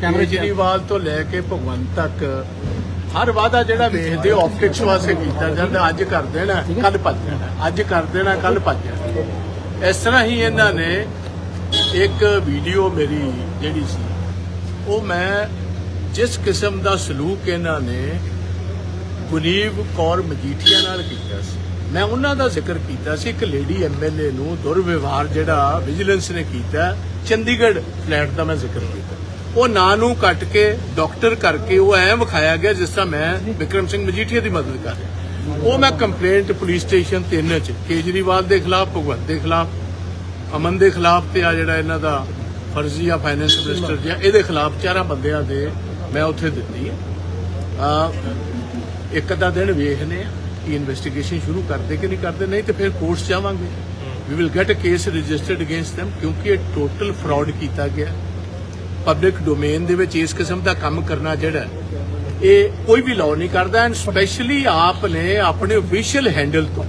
ਕੇਜਰੀਵਾਲ ਤੋਂ ਲੈ ਕੇ ਭਗਵੰਤ ਤੱਕ ਹਰ ਵਾਅਦਾ ਜਿਹੜਾ ਵੇਖਦੇ ਹੋ ਆਪਟਿਕਸ ਵਾਸਤੇ ਕੀਤਾ ਜਾਂਦਾ ਅੱਜ ਕਰ ਦੇਣਾ ਕੱਲ ਭੱਜ ਜਾਣਾ ਅੱਜ ਕਰ ਦੇਣਾ ਕੱਲ ਭੱਜ ਜਾਣਾ। ਇਸ ਤਰ੍ਹਾਂ ਹੀ ਇਹਨਾਂ ਨੇ ਇੱਕ ਵੀਡੀਓ ਮੇਰੀ ਜਿਹੜੀ ਸੀ ਉਹ ਮੈਂ ਜਿਸ ਕਿਸਮ ਦਾ ਸਲੂਕ ਇਹਨਾਂ ਨੇ ਗੁਨੀਵ ਕੌਰ ਮਜੀਠੀਆ ਨਾਲ ਕੀਤਾ ਸੀ ਮੈਂ ਉਹਨਾਂ ਦਾ ਜ਼ਿਕਰ ਕੀਤਾ ਸੀ ਇੱਕ ਲੇਡੀ ਐਮਐਲਏ ਨੂੰ ਦੁਰਵਿਵਹਾਰ ਜਿਹੜਾ ਵਿਜੀਲੈਂਸ ਨੇ ਕੀਤਾ ਚੰਡੀਗੜ੍ਹ ਫਲੈਟ ਦਾ ਮੈਂ ਜ਼ਿਕਰ ਕੀਤਾ। ਉਹ ਨਾਂ ਨੂੰ ਕੱਟ ਕੇ ਡਾਕਟਰ ਕਰਕੇ ਉਹ ਐਂ ਵਿਖਾਇਆ ਗਿਆ ਜਿਸ ਤਰ੍ਹਾਂ ਮੈਂ ਵਿਕਰਮ ਸਿੰਘ ਮਜੀਠੀਆ ਦੀ ਮਦਦ ਕਰ ਰਿਹਾ। ਉਹ ਮੈਂ ਕੰਪਲੇਂਟ ਪੁਲਿਸ ਸਟੇਸ਼ਨ 3 ਚ ਕੇਜਰੀਵਾਲ ਦੇ ਖਿਲਾਫ ਭਗਵੰਤ ਦੇ ਖਿਲਾਫ ਅਮਨ ਦੇ ਖਿਲਾਫ ਤੇ ਆ ਜਿਹੜਾ ਇਹਨਾਂ ਦਾ ਫਰਜ਼ੀ ਆ ਫਾਈਨੈਂਸ ਮਿਨਿਸਟਰ ਜਿਹਾ ਇਹਦੇ ਖਿਲਾਫ ਚਾਰਾਂ ਬੰਦਿਆਂ ਦੇ ਮੈਂ ਉੱਥੇ ਦਿੱਤੀ ਆ। ਇੱਕ ਅੱਧਾ ਦਿਨ ਵੇਖਨੇ ਆ ਕਿ ਇਨਵੈਸਟੀਗੇਸ਼ਨ ਸ਼ੁਰੂ ਕਰਦੇ ਕਿ ਨਹੀਂ ਕਰਦੇ ਨਹੀਂ ਤੇ ਫਿਰ ਕੋਰਟਸ ਜਾਵਾਂਗੇ। We will get a case registered against them ਕਿਉਂਕਿ ਇਹ ਟੋਟਲ ਫਰਾਡ ਕੀਤਾ ਗਿਆ। ਪਬਲਿਕ ਡੋਮੇਨ ਦੇ ਵਿੱਚ ਇਸ ਕਿਸਮ ਦਾ ਕੰਮ ਕਰਨਾ ਜਿਹੜਾ ਇਹ ਕੋਈ ਵੀ ਲਾਅ ਨਹੀਂ ਕਰਦਾ ਐਂਡ ਸਪੈਸ਼ਲੀ ਆਪ ਨੇ ਆਪਣੇ ਅਫੀਸ਼ੀਅਲ ਹੈਂਡਲ ਤੋਂ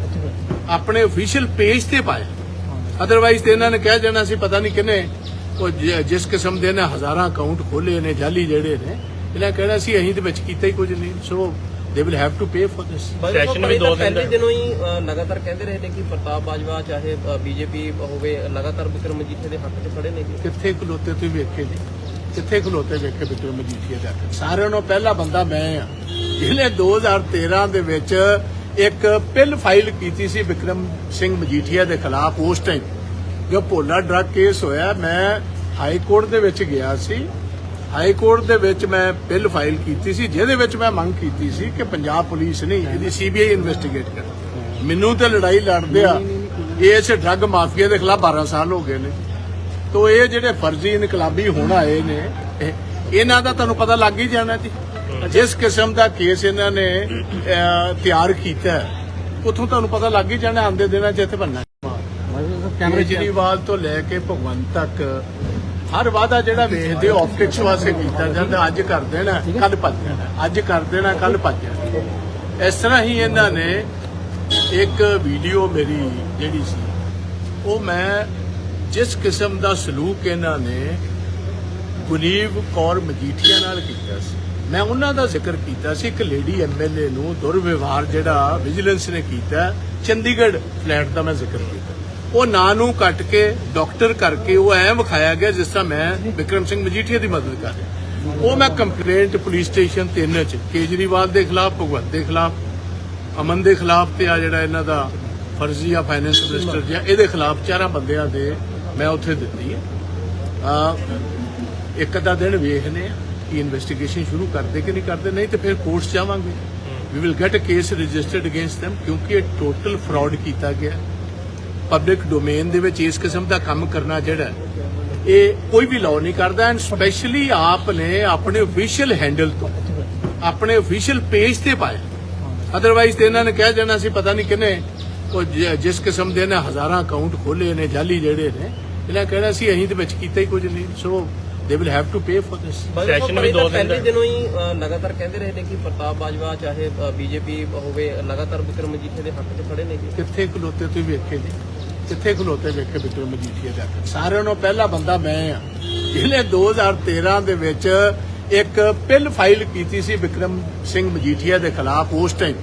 ਆਪਣੇ ਅਫੀਸ਼ੀਅਲ ਪੇਜ ਤੇ ਪਾਇਆ। ਅਦਰਵਾਈਜ਼ ਤੇ ਇਹਨਾਂ ਨੇ ਕਹਿ ਜਾਣਾ ਸੀ ਪਤਾ ਨਹੀਂ ਕਿਨੇ ਉਹ ਜਿਸ ਕਿਸਮ ਦੇ ਨੇ ਹਜ਼ਾਰਾਂ ਅਕਾਊਂਟ ਖੋਲੇ ਨੇ ਜਾਲੀ ਜਿਹੜੇ ਨੇ ਇਹਨਾਂ ਕਹਿਣਾ ਸੀ ਅਸੀਂ ਦੇ ਵਿੱਚ ਕੀਤਾ ਹੀ ਕੁਝ ਨਹੀਂ so they will have to pay for this session ਵੀ ਦੋ ਦਿਨ ਦਿਨੋਂ ਹੀ ਲਗਾਤਾਰ ਕਹਿੰਦੇ ਰਹੇ ਨੇ ਕਿ ਪ੍ਰਤਾਪ ਬਾਜਵਾ ਚਾਹੇ ਬੀਜੇਪੀ ਹੋਵੇ ਲਗਾਤਾਰ ਵਿਕਰਮ ਮਜੀਠੇ ਦੇ ਹੱਕ 'ਚ ਖੜੇ ਨੇ। ਕਿੱਥੇ ਖਲੋਤੇ ਤੁਸੀਂ ਵੇਖੇ ਜੀ ਕਿੱਥੇ ਖਲੋਤੇ ਵੇਖੇ ਬਿਕਰਮ ਮਜੀਠੀਆ ਦਾ ਸਾਰਿਆਂ ਨੂੰ ਪਹਿਲਾ ਬੰਦਾ ਮੈਂ ਆ। ਜਿਹਨੇ 2013 ਦੇ ਵਿੱਚ ਇੱਕ ਪਿਲ ਫਾਈਲ ਕੀਤੀ ਸੀ ਵਿਕਰਮ ਸਿੰਘ ਮਜੀਠੀਆ ਦੇ ਖਿਲਾਫ ਉਸ ਟਾਈਮ ਜੋ ਭੋਲਾ ਡਰੱਗ ਕੇਸ ਹੋਇਆ ਮੈਂ ਹਾਈ ਕੋਰਟ ਦੇ ਵਿੱਚ ਗਿਆ ਸੀ। ਹਾਈ ਕੋਰਟ ਦੇ ਵਿੱਚ ਮੈਂ ਬਿੱਲ ਫਾਈਲ ਕੀਤੀ ਸੀ ਜਿਹਦੇ ਵਿੱਚ ਮੈਂ ਮੰਗ ਕੀਤੀ ਸੀ ਕਿ ਪੰਜਾਬ ਪੁਲਿਸ ਨਹੀਂ ਇਹਦੀ ਸੀਬੀਆਈ ਇਨਵੈਸਟੀਗੇਟ ਕਰੇ। ਮੈਨੂੰ ਤੇ ਲੜਾਈ ਲੜਦੇ ਆ ਇਸ ਡਰੱਗ ਮਾਫੀਆ ਦੇ ਖਿਲਾਫ 12 ਸਾਲ ਹੋ ਗਏ ਨੇ। ਤੋ ਇਹ ਜਿਹੜੇ ਫਰਜ਼ੀ ਇਨਕਲਾਬੀ ਹੁਣ ਆਏ ਨੇ ਇਹਨਾਂ ਦਾ ਤੁਹਾਨੂੰ ਪਤਾ ਲੱਗ ਹੀ ਜਾਣਾ ਜੀ। ਜਿਸ ਕਿਸਮ ਦਾ ਕੇਸ ਇਹਨਾਂ ਨੇ ਤਿਆਰ ਕੀਤਾ ਹੈ, ਤੁਹਾਨੂੰ ਪਤਾ ਲੱਗ ਹੀ ਜਾਣਾ ਆਂਦੇ ਦਿਨਾਂ 'ਚ ਇੱਥੇ ਬੰਨਾ ਕੇਜਰੀਵਾਲ ਤੋਂ ਲੈ ਕੇ ਭਗਵੰਤ ਤੱਕ ਹਰ ਵਾਅਦਾ ਜਿਹੜਾ ਵੇਖਦੇ ਹੋ ਆਪਟਿਕਸ ਵਾਸਤੇ ਕੀਤਾ ਜਾਂਦਾ ਅੱਜ ਕਰ ਦੇਣਾ ਕੱਲ ਭੱਜ ਜਾਣਾ ਅੱਜ ਕਰ ਦੇਣਾ ਕੱਲ ਭੱਜ ਜਾਣਾ। ਇਸ ਤਰ੍ਹਾਂ ਹੀ ਇਹਨਾਂ ਨੇ ਇੱਕ ਵੀਡੀਓ ਮੇਰੀ ਜਿਹੜੀ ਸੀ ਉਹ ਮੈਂ ਜਿਸ ਕਿਸਮ ਦਾ ਸਲੂਕ ਇਹਨਾਂ ਨੇ ਗੁਨੀਵ ਕੌਰ ਮਜੀਠੀਆ ਨਾਲ ਕੀਤਾ ਸੀ। ਮੈਂ ਉਹਨਾਂ ਦਾ ਜ਼ਿਕਰ ਕੀਤਾ ਸੀ, ਇੱਕ ਲੇਡੀ ਐਮਐਲਏ ਨੂੰ ਦੁਰਵਿਵਹਾਰ ਜਿਹੜਾ ਵਿਜੀਲੈਂਸ ਨੇ ਕੀਤਾ, ਚੰਡੀਗੜ੍ਹ ਫਲੈਟ ਦਾ ਮੈਂ ਜ਼ਿਕਰ ਕੀਤਾ। ਉਹ ਨਾਂ ਨੂੰ ਕੱਟ ਕੇ, ਡਾਕਟਰ ਕਰਕੇ ਉਹ ਐ ਵਿਖਾਇਆ ਗਿਆ ਜਿਸ ਤਰ੍ਹਾਂ ਮੈਂ ਵਿਕਰਮ ਸਿੰਘ ਮਜੀਠੀਆ ਦੀ ਮਦਦ ਕਰ ਰਿਹਾ। ਉਹ ਮੈਂ ਕੰਪਲੇਂਟ ਪੁਲਿਸ ਸਟੇਸ਼ਨ 3 ਚ, ਕੇਜਰੀਵਾਲ ਦੇ ਖਿਲਾਫ, ਭਗਵੰਤ ਦੇ ਖਿਲਾਫ, ਅਮਨ ਦੇ ਖਿਲਾਫ ਤੇ ਆ ਜਿਹੜਾ ਇਹਨਾਂ ਦਾ ਫਰਜ਼ੀ ਆ ਫਾਈਨੈਂਸ ਮਿਨਿਸਟਰ ਜਿਹਾ ਇਹਦੇ ਖਿਲਾਫ ਚਾਰਾਂ ਬੰਦਿਆਂ ਦੇ ਮੈਂ ਉੱਥੇ ਦਿੱਤੀ ਆ ਇੱਕ ਅੱਧਾ ਦਿਨ ਵੇਖਨੇ ਆ ਕਿ ਇਨਵੈਸਟੀਗੇਸ਼ਨ ਸ਼ੁਰੂ ਕਰਦੇ ਕਿ ਨਹੀਂ ਕਰਦੇ। ਨਹੀਂ ਤੇ ਫਿਰ ਕੋਰਟਸ ਜਾਵਾਂਗੇ। We will get a case registered against them ਕਿਉਂਕਿ ਇਹ ਟੋਟਲ ਫਰਾਡ ਕੀਤਾ ਗਿਆ ਪਬਲਿਕ ਡੋਮੇਨ ਦੇ ਵਿੱਚ ਇਸ ਕਿਸਮ ਦਾ ਕੰਮ ਕਰਨਾ ਜਿਹੜਾ ਹੈ, ਇਹ ਕੋਈ ਵੀ ਲਾਅ ਨਹੀਂ ਕਰਦਾ ਐਂਡ ਸਪੈਸ਼ਲੀ ਆਪ ਨੇ ਆਪਣੇ ਅਫੀਸ਼ੀਅਲ ਹੈਂਡਲ ਤੋਂ ਆਪਣੇ ਅਫੀਸ਼ੀਅਲ ਪੇਜ ਤੇ ਪਾਇਆ। ਅਦਰਵਾਈਜ਼ ਤੇ ਇਹਨਾਂ ਨੇ ਕਹਿ ਜਾਣਾ ਸੀ ਪਤਾ ਨਹੀਂ ਕਿਨੇ ਉਹ ਜਿਸ ਕਿਸਮ ਦੇ ਨੇ ਹਜ਼ਾਰਾਂ ਅਕਾਊਂਟ ਖੋਲੇ ਨੇ ਜਾਲੀ ਜਿਹੜੇ ਨੇ ਇਹਨਾਂ ਕਹਿਣਾ ਸੀ ਅਸੀਂ ਦੇ ਵਿੱਚ ਕੀਤਾ ਹੀ ਕੁਝ ਨਹੀਂ so they will have to pay for this session ਵੀ ਦੋ ਦਿਨ ਪਹਿਲੇ ਦਾ। ਦਿਨੋਂ ਹੀ ਲਗਾਤਾਰ ਕਹਿੰਦੇ ਰਹੇ ਨੇ ਕਿ ਪ੍ਰਤਾਪ ਬਾਜਵਾ ਚਾਹੇ ਬੀਜੇਪੀ ਹੋਵੇ ਲਗਾਤਾਰ ਵਿਕਰਮ ਮਜੀਠੇ ਦੇ ਹੱਕ 'ਚ ਖੜੇ ਨੇ ਕਿੱਥੇ ਖਲੋਤੇ ਤੁਸੀਂ ਵੇਖੇ ਜੀ ਕਿੱਥੇ ਖਲੋਤੇ ਵੇਖੇ ਬਿਕਰਮ ਮਜੀਠੀਆ ਦਾ ਸਾਰਿਆਂ ਨੂੰ ਪਹਿਲਾ ਬੰਦਾ ਮੈਂ ਆ। ਜਿਹਨੇ 2013 ਦੇ ਵਿੱਚ ਇੱਕ ਪਿਲ ਫਾਈਲ ਕੀਤੀ ਸੀ ਵਿਕਰਮ ਸਿੰਘ ਮਜੀਠੀਆ ਦੇ ਖਿਲਾਫ ਉਸ ਟਾਈਮ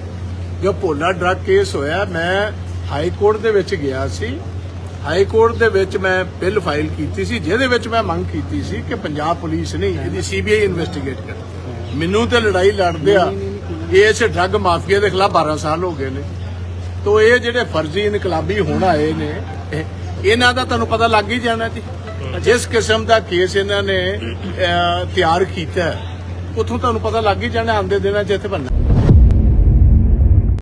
ਜੋ ਭੋਲਾ ਡਰੱਗ ਕੇਸ ਹੋਇਆ ਮੈਂ ਹਾਈ ਕੋਰਟ ਦੇ ਵਿੱਚ ਗਿਆ ਸੀ। ਹਾਈ ਕੋਰਟ ਦੇ ਵਿੱਚ ਮੈਂ ਬਿੱਲ ਫਾਈਲ ਕੀਤੀ ਸੀ ਜਿਹਦੇ ਵਿੱਚ ਮੈਂ ਮੰਗ ਕੀਤੀ ਸੀ ਕਿ ਪੰਜਾਬ ਪੁਲਿਸ ਨੇ ਇਹਦੀ ਸੀਬੀਆਈ ਇਨਵੈਸਟੀਗੇਟ ਕਰੇ। ਮੈਨੂੰ ਤੇ ਲੜਾਈ ਲੜਦੇ ਆ ਇਸ ਡਰੱਗ ਮਾਫੀਆ ਦੇ ਖਿਲਾਫ 12 ਸਾਲ ਹੋ ਗਏ ਨੇ। ਤੋ ਇਹ ਜਿਹੜੇ ਫਰਜ਼ੀ ਇਨਕਲਾਬੀ ਹੁਣ ਆਏ ਨੇ ਇਹ- ਇਹਨਾਂ ਦਾ ਤੁਹਾਨੂੰ ਪਤਾ ਲੱਗ ਹੀ ਜਾਣਾ ਜੀ। ਜਿਸ ਕਿਸਮ ਦਾ ਕੇਸ ਇਹਨਾਂ ਨੇ ਤਿਆਰ ਕੀਤਾ ਹੈ, ਉੱਥੋਂ ਤੁਹਾਨੂੰ ਪਤਾ ਲੱਗ ਹੀ ਜਾਣਾ ਆਂਦੇ ਦਿਨਾਂ 'ਚ ਇੱਥੇ ਬੰਨਾ